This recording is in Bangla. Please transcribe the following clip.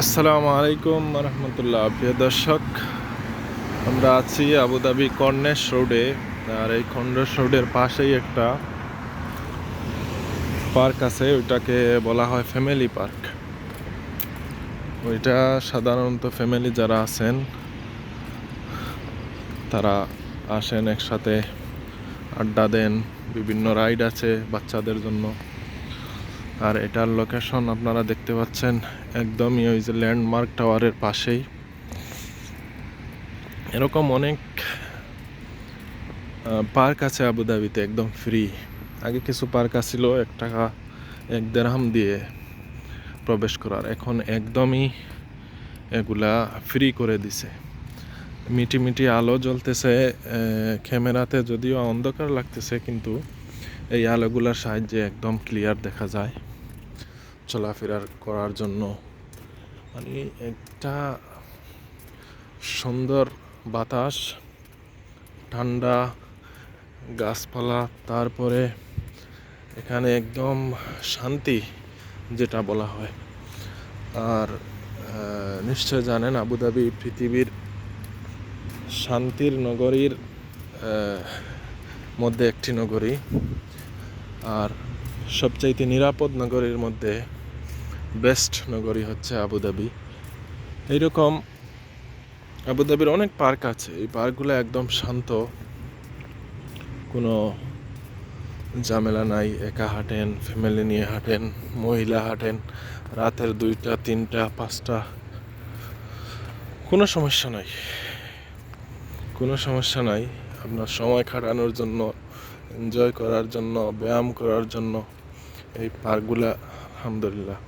আসসালামু আলাইকুম রহমতুল্লাহ প্রিয় দর্শক। আমরা আছি আবুধাবি কর্নেশ রোডে, আর এই কর্নেশ রোডের পাশেই একটা পার্ক আছে, ওইটাকে বলা হয় ফ্যামিলি পার্ক। ওইটা সাধারণত ফ্যামিলি যারা আছেন, তারা আসেন একসাথে, আড্ডা দেন, বিভিন্ন রাইড আছে বাচ্চাদের জন্য। আর এটার লোকেশন আপনারা দেখতে পাচ্ছেন একদমই ওই যে ল্যান্ডমার্ক টাওয়ারের পাশেই। এরকম অনেক পার্ক আছে আবুধাবিতে একদম ফ্রি আগে কিছু পার্ক আছিল, এক টাকা, এক দেড়হাম দিয়ে প্রবেশ করার। এখন একদমই এগুলা ফ্রি করে দিছে। মিটি মিটি আলো জ্বলতেছে ক্যামেরাতে যদিও অন্ধকার লাগতেছে, কিন্তু এই আলোগুলোর সাহায্যে একদম ক্লিয়ার দেখা যায়। চলাফেরার করার জন্য। মানে একটা সুন্দর বাতাস, ঠান্ডা গাছপালা, তারপরে এখানে একদম শান্তি যেটা বলা হয়। আর নিশ্চয় জানেন আবুধাবি পৃথিবীর শান্তির নগরীর মধ্যে একটি নগরী। আর সবচাইতে নিরাপদ নগরীর মধ্যে বেস্ট নগরী হচ্ছে আবুধাবি এইরকম আবুধাবির অনেক পার্ক আছে। এই পার্কগুলো একদম শান্ত, কোনো ঝামেলা নাই। একা হাঁটেন, ফ্যামিলি নিয়ে হাঁটেন, মহিলা হাঁটেন, রাতের দুইটা, তিনটা, পাঁচটা, কোনো সমস্যা নাই। কোনো সমস্যা নাই। আপনার সময় কাটানোর জন্য এনজয় করার জন্য, ব্যায়াম করার জন্য। এই পার্কগুলা আলহামদুলিল্লাহ।